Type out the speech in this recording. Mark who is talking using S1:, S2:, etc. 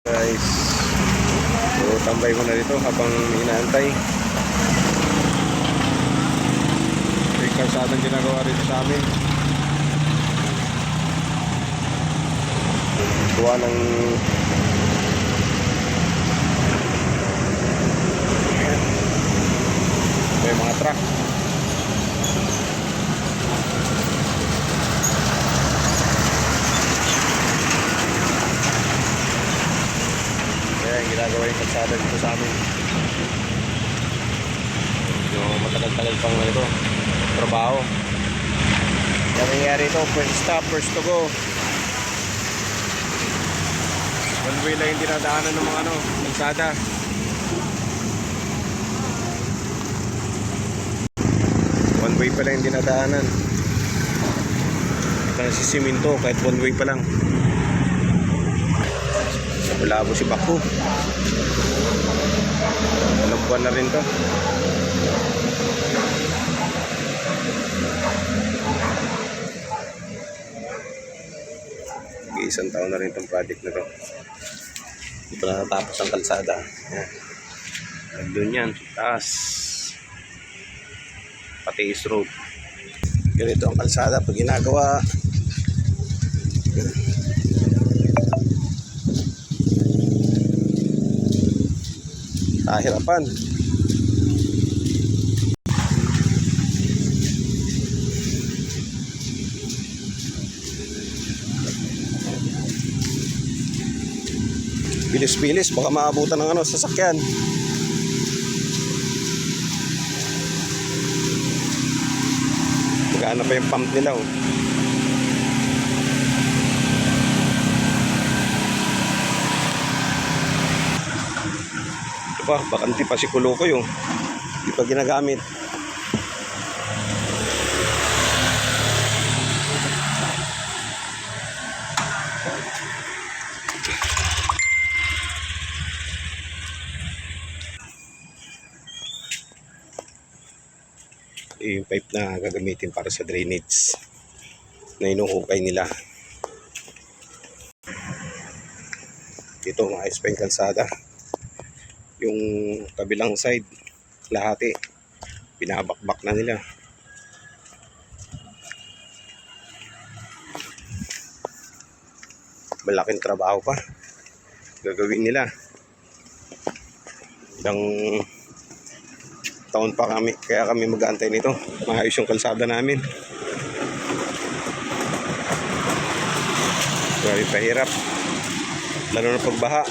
S1: Guys, so tambay ko na dito habang inaantay. May kalsadang ginagawa dito sa amin. Gawa ng may mga truck. Kaya yung ginagawa yung kalsada dito sa amin. Yung matagal-tagal pang ano ito, trabaho. Kaya nangyayari ito, first stop, first to go. One way lang yung dinadaanan ng mga ano, kalsada. One way pa lang yung dinadaanan. Ito na si Siminto, kahit one way pa lang. Malabo si Baku. Ilang na rin to. Isang taon na rin itong project na to. Hindi pa natatapos ang kalsada. Yan. Nandun yan, taas. Pati East Road. Ganito ang kalsada pag ginagawa. Kahirapan. Bilis-bilis, baka maabutan ng ano, sasakyan. Magana pa yung pump nila oh. Pa, bakanti pa si Kulo ko yung Hindi pa ginagamit. Ito yung pipe na gagamitin para sa drainage na inuhukay nila. Dito pa yung kalsada. Yung kabilang side, lahati, binabakbak na nila. Malaking trabaho pa. Gagawin nila. Ilang taon pa kami, kaya kami mag-aantay nito. Maayos yung kalsada namin. Grabe pahirap. Lalo na pagbaha.